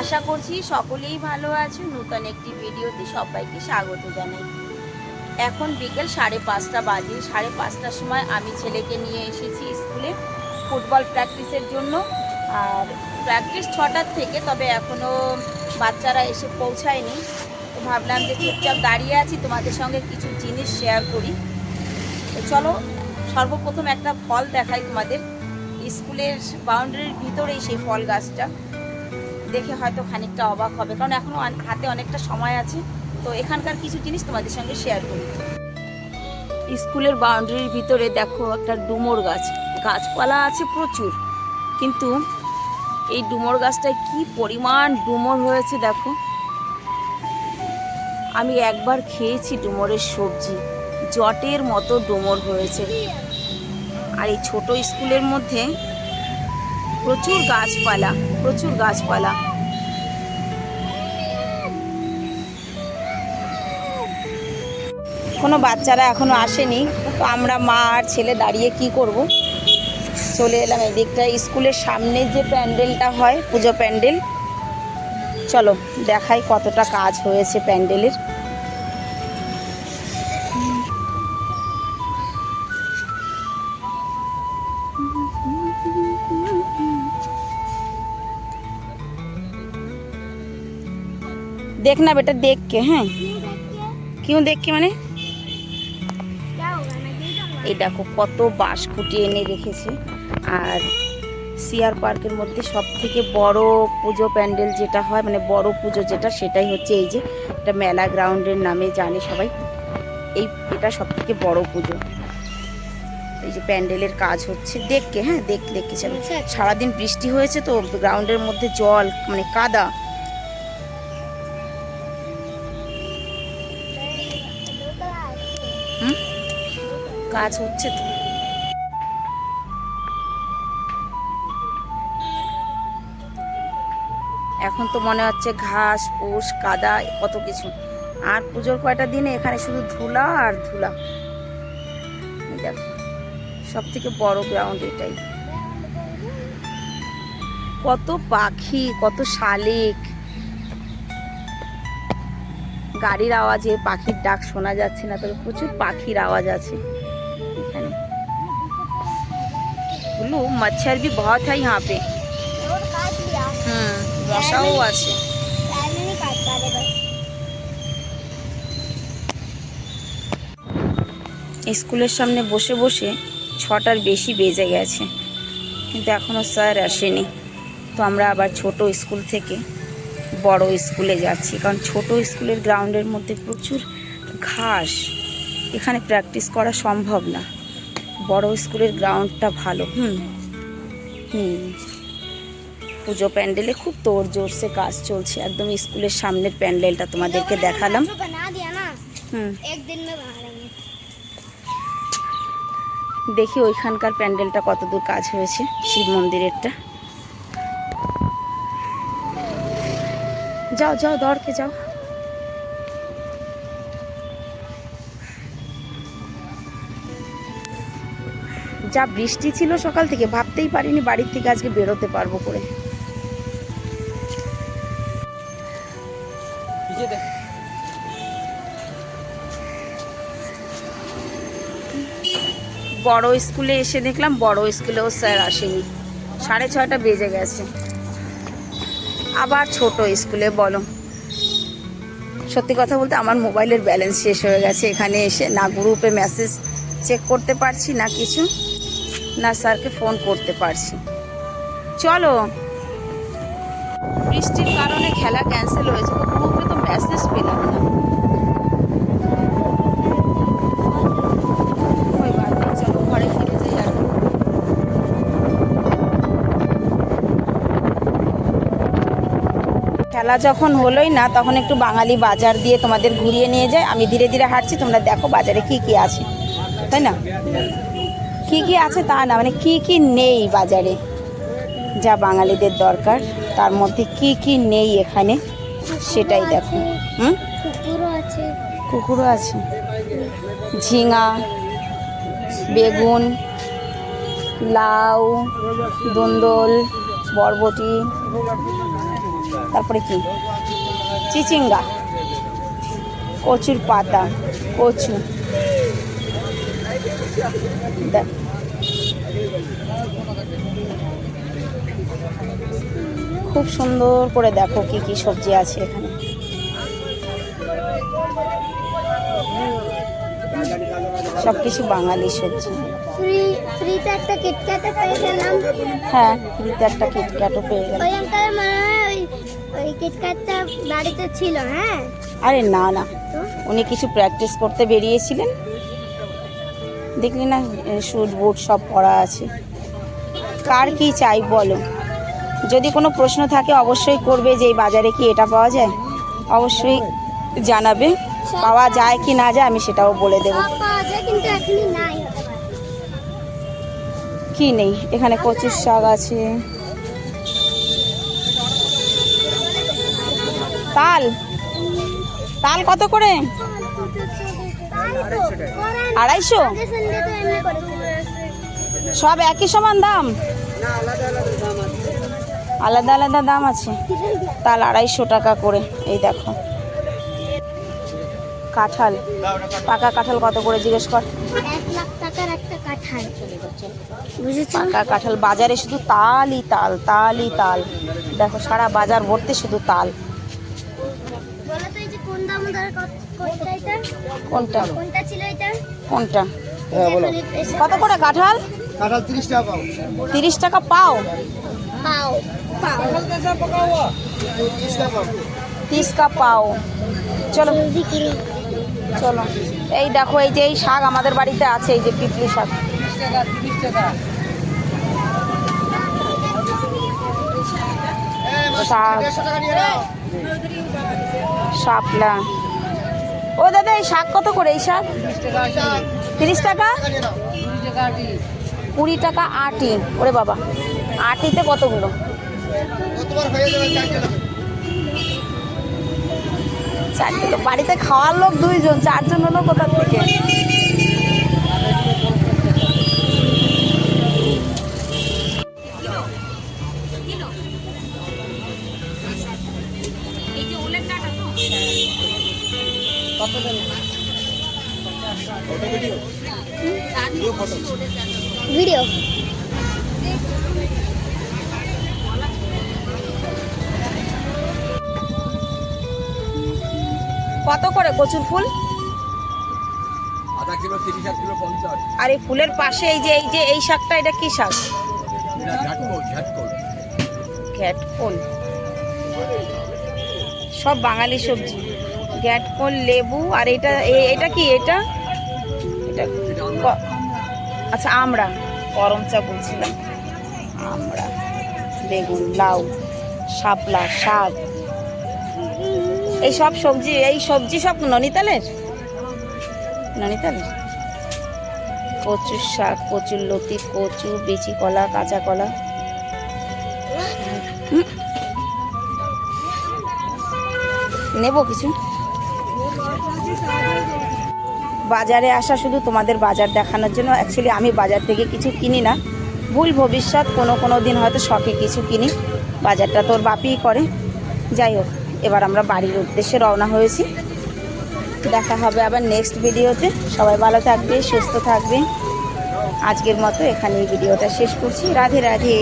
আশা করছি সকলেই ভালো আছো। নতুন একটি ভিডিওতে সবাইকে স্বাগত জানাই। এখন বিকেল সাড়ে পাঁচটা বাজে। সাড়ে পাঁচটার সময় আমি ছেলেকে নিয়ে এসেছি স্কুলে ফুটবল প্র্যাকটিসের জন্য। আর প্র্যাকটিস ছটার থেকে, তবে এখনও বাচ্চারা এসে পৌঁছায়নি। তো ভাবলাম যে চুপচাপ দাঁড়িয়ে আছি, তোমাদের সঙ্গে কিছু জিনিস শেয়ার করি। তো চলো, সর্বপ্রথম একটা ফল দেখাই তোমাদের। স্কুলের বাউন্ডারির ভিতরেই সেই ফল গাছটা। দেখে হয়তো খানিকটা অবাক হবে। কারণ এখনও হাতে অনেকটা সময় আছে। তো এখানকার কিছু জিনিস তোমাদের সঙ্গে শেয়ার করি। স্কুলের বাউন্ডারির ভিতরে দেখো একটা ডুমুর গাছ। গাছপালা আছে প্রচুর। কিন্তু এই ডুমুর গাছটায় কি পরিমাণ ডুমুর হয়েছে দেখো। আমি একবার খেয়েছি ডুমুরের সবজি। জটের মতো ডুমুর হয়েছে। আর এই ছোট স্কুলের মধ্যে প্রচুর গাছপালা প্রচুর গাছপালা। কোনো বাচ্চারা এখনো আসেনি তো আমরা মা আর ছেলে দাঁড়িয়ে কি করব চলে এলাম এদিকটা স্কুলের সামনে যে প্যান্ডেলটা হয় পুজো প্যান্ডেল চলো দেখাই কতটা কাজ হয়েছে প্যান্ডেলের देख ना बेटा देख के हैं क्यों देख के মানে এই দেখো কত বাঁশ খুঁটি এনে রেখেছে। আর সিআর পার্কের মধ্যে সব থেকে বড় পুজো প্যান্ডেল যেটা হয় মানে বড় পুজো যেটা সেটাই হচ্ছে এই যে এটা মেলা গ্রাউন্ডের নামে জানে সবাই। এই এটা সব থেকে বড় পুজো। এই যে প্যান্ডেলের কাজ হচ্ছে দেখকে হ্যাঁ দেখ দেখকে চলো। সারাদিন বৃষ্টি হয়েছে তো গ্রাউন্ডের মধ্যে জল মানে কাদা। হুম? কাজ হচ্ছে তো। এখন তো মনে হচ্ছে ঘাস, পুষ, কাদা, কত কিছু। আর পুজোর কয়টা দিনে এখানে শুধু ধুলা আর ধুলা? সব থেকে বড় গ্রাউন্ড এটাই। কত পাখি, কত শালিক। গাড়ির আওয়াজে পাখির ডাক শোনা যাচ্ছে না, তবে প্রচুর পাখির আওয়াজ আছে। বুলু মচ্ছর भी बहुत है यहाँ पे হুম মশাও আছে স্কুলের সামনে বসে বসে ছটার বেশি বেজে গেছে কিন্তু এখনও স্যার আসেনি তো আমরা আবার ছোট স্কুল থেকে বড় স্কুলে যাচ্ছি কারণ ছোট স্কুলের গ্রাউন্ডের মধ্যে প্রচুর ঘাস এখানে প্র্যাকটিস করা সম্ভব না বড় স্কুলের গ্রাউন্ডটা ভালো। হুম। হুম। পুজো প্যান্ডেলে খুব তোর জোরসে কাজ চলছে। একদম স্কুলের সামনের প্যান্ডেলটা তোমাদেরকে দেখালাম। দেখি ওইখানকার প্যান্ডেলটা কতদূর কাজ হয়েছে শিব মন্দিরেরটা। যাও যাও দরকে যাও। যা বৃষ্টি ছিল সকাল থেকে ভাবতেই পারিনি বাড়ির থেকে আজকে বেরোতে পারব করে। বড় স্কুলে এসে দেখলাম বড় স্কুলেও স্যার আসেনি। সাড়ে ছয়টা বেজে গেছে। আবার ছোট স্কুলে বলো। সত্যি কথা বলতে আমার মোবাইলের ব্যালেন্স শেষ হয়ে গেছে। এখানে এসে না গ্রুপে মেসেজ চেক করতে পারছি না কিছু। না স্যারকে ফোন করতে পারছি। চলো। বৃষ্টির কারণে খেলা ক্যান্সেল হয়েছে, তো গ্রুপে তো মেসেজ পেলাম না। খেলা যখন হলোই না, তখন একটু বাঙালি বাজার দিয়ে তোমাদের ঘুরিয়ে নিয়ে যায় আমি ধীরে ধীরে হাঁটছি, তোমরা দেখো বাজারে কি কি আছে। তাই না? কি কি আছে তা না মানে কি কি নেই বাজারে যা বাঙালিদের দরকার তার মধ্যে কি কি নেই এখানে সেটাই দেখো। হুম? কুকুরও আছে। কুকুরও আছে। ঝিঙা বেগুন লাউ দন্দল বরবটি তারপরে কি? চিচিঙ্গা কচুর পাতা কচু। দেখ খুব সুন্দর করে দেখো কি কি সবজি আছে এখানে। সব কিছু বাঙালি সবজি। ফ্রিতে একটা কিটক্যাটও পেয়ে গেলাম। হ্যাঁ ফ্রিতে একটা কিটক্যাটও পেয়ে গেল ওই আঙ্কালের মনে হয় ওই ওই কিটক্যাটটা বাড়িতে ছিল হ্যাঁ? আরে না না। উনি কিছু প্র্যাকটিস করতে বেরিয়েছিলেন। দেখলি না শুট বুট সব পরা আছে। কার কি চাই বলো? যদি কোনো প্রশ্ন থাকে অবশ্যই করবে যে এই বাজারে কি এটা পাওয়া যায়। অবশ্যই জানাবে পাওয়া যায় কি না যায় আমি সেটাও বলে দেবো। সব পাওয়া যায় কিন্তু এখনই নাই কি নেই? এখানে কচুর শাক আছে। তাল? তাল কত করে? আড়াইশো সব একই সমান দাম? আলাদা আলাদা দাম আছে। তাল আড়াইশো টাকা করে এই দেখো। কাঁঠাল। পাকা কাঁঠাল কত করে জিজ্ঞেস কর। এক লাখ টাকার একটা কাঁঠাল বুঝেছ। পাকা কাঁঠাল বাজারে শুধু তালই তাল তালই তাল। দেখো সারা বাজার ভর্তি শুধু তাল। বলো তো এই যে কোন দাম ধরে কোনটা কোনটা? কোনটা ছিল এটা? কোনটা? হ্যাঁ বলো এখন এটা এসে কত করে কাঁঠাল? কাঁঠাল তিরিশ টাকা পাও। তিরিশ টাকা পাও? পাও তিরিশ টাকা পাও। তিরিশ চলো চলো। এই দেখো এই যে এই শাক আমাদের বাড়িতে আছে এই যে পিপলি শাক। টাকা শাপলা ও দাদা এই শাক কত করে এই শাক? তিরিশ টাকা নিয়ে নাও কুড়ি টাকা আটি। ওরে বাবা আটিতে কতগুলো? কতবার হয়ে যাবে চারটে লোক চার কিলো। বাড়িতে খাওয়ার লোক দুইজন চারজন হলো কোথার থেকে? ভিডিও কত করে কচুর ফুল? আধা কিলো তিরিশ এক কিলো পঞ্চাশ। আর এই ফুলের পাশে এই যে এই যে এই শাকটা এটা কি শাক? সব বাঙালি সবজি। গ্যাটকোল লেবু আর এটা এ- এটা কি এটা? এটা ক- আচ্ছা আমরা। গরম চা বলছিলাম। আমরা। বেগুন, লাউ, শাপলা, শাক। এই সব সবজি, এই সবজি সব ননিতালের? ননিতালের? কচুর শাক, কচুর লতি, কচু, বেচি কলা, কাঁচা কলা। নেব কিছু? বাজারে আসা শুধু তোমাদের বাজার দেখানোর জন্য। অ্যাকচুয়ালি আমি বাজার থেকে কিছু কিনি না। ভুল ভবিষ্যৎ, কোনো কোনো দিন হয়তো শখে কিছু কিনি। বাজারটা তোর বাপিই করে। যাই হোক, এবার আমরা বাড়ির উদ্দেশ্যে রওনা হয়েছি। দেখা হবে আবার নেক্সট ভিডিওতে সবাই ভালো থাকবে, সুস্থ থাকবে। আজকের মতো এখানে এই ভিডিওটা শেষ করছি। রাধে রাধে।